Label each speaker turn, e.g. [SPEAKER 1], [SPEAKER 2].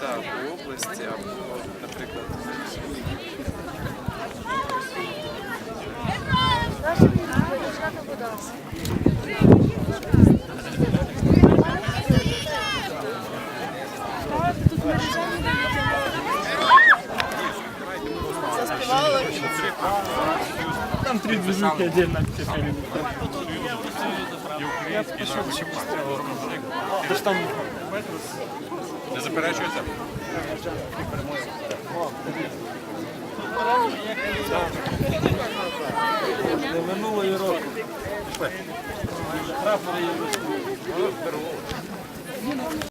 [SPEAKER 1] так, в області, або, наприклад,
[SPEAKER 2] Там три движухи отдельно Ты ж там
[SPEAKER 1] не заперечується?
[SPEAKER 2] не минулої року. Прапори.